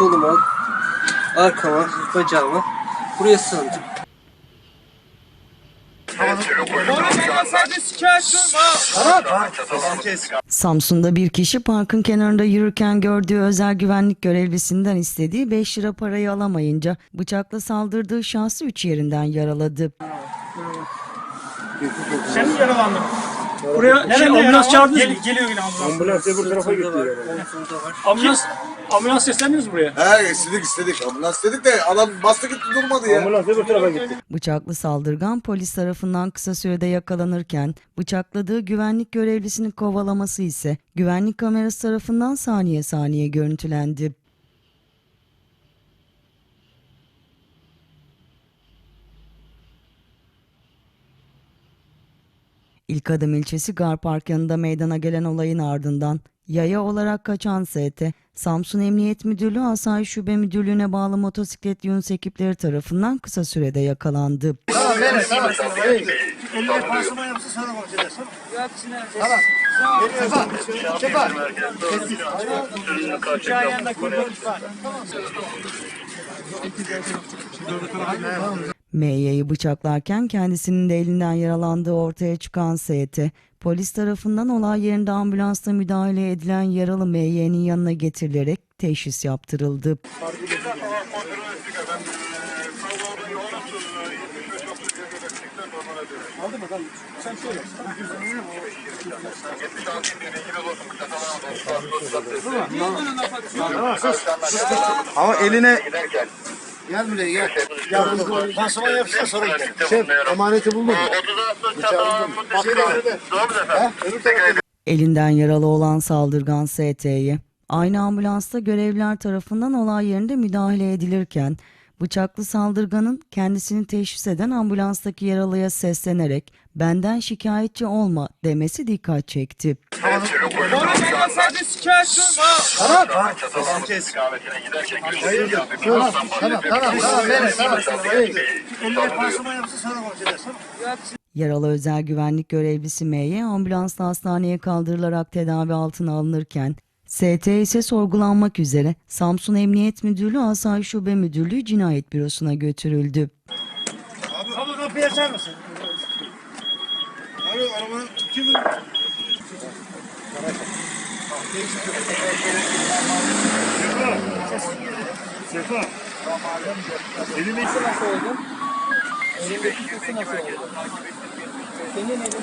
koluma, arkama, bacağıma buraya sığındım. Samsun'da bir kişi parkın kenarında yürürken gördüğü özel güvenlik görevlisinden istediği 5 lira parayı alamayınca bıçakla saldırdığı şahsı 3 yerinden yaraladı. Sen mi yaralandın? Buraya şey, ambulans çağırdınız mı? Geliyor yine ambulans. Ambulans öbür tarafa gitti. Ambulans, ambulans seslendiniz mi buraya? He istedik istedik. Ambulans istedik de adam bastı gitti durmadı ya. Ambulans öbür tarafa gitti. Bıçaklı saldırgan polis tarafından kısa sürede yakalanırken bıçakladığı güvenlik görevlisini kovalaması ise güvenlik kamerası tarafından saniye saniye görüntülendi. İlk adım ilçesi Gar Park yanında meydana gelen olayın ardından yaya olarak kaçan ST, Samsun Emniyet Müdürlüğü Asayiş Şube Müdürlüğü'ne bağlı motosiklet Yunus ekipleri tarafından kısa sürede yakalandı. Var. MY'yi bıçaklarken kendisinin de elinden yaralandığı ortaya çıkan ST, polis tarafından olay yerinde ambulansla müdahale edilen yaralı MY'nin yanına getirilerek teşhis yaptırıldı. Ama eline Gel buraya gel. Pansuman yapsın sonra gidelim. Şef emaneti buldun mu? Elinden yaralı olan saldırgan ST'ye aynı ambulansta görevliler tarafından olay yerinde müdahale edilirken bıçaklı saldırganın kendisini teşhis eden ambulanstaki yaralıya seslenerek benden şikayetçi olma demesi dikkat çekti. Yaralı özel güvenlik görevlisi M'ye ambulansla hastaneye kaldırılarak tedavi altına alınırken ST ise sorgulanmak üzere Samsun Emniyet Müdürlüğü Asayiş Şube Müdürlüğü Cinayet Bürosu'na götürüldü. Abi kapıyı açar mısın? Abi araba kimin? Sefa. Sefa. Elimi Nasıl oldu? Kesi nasıl oldu? Senin elindeki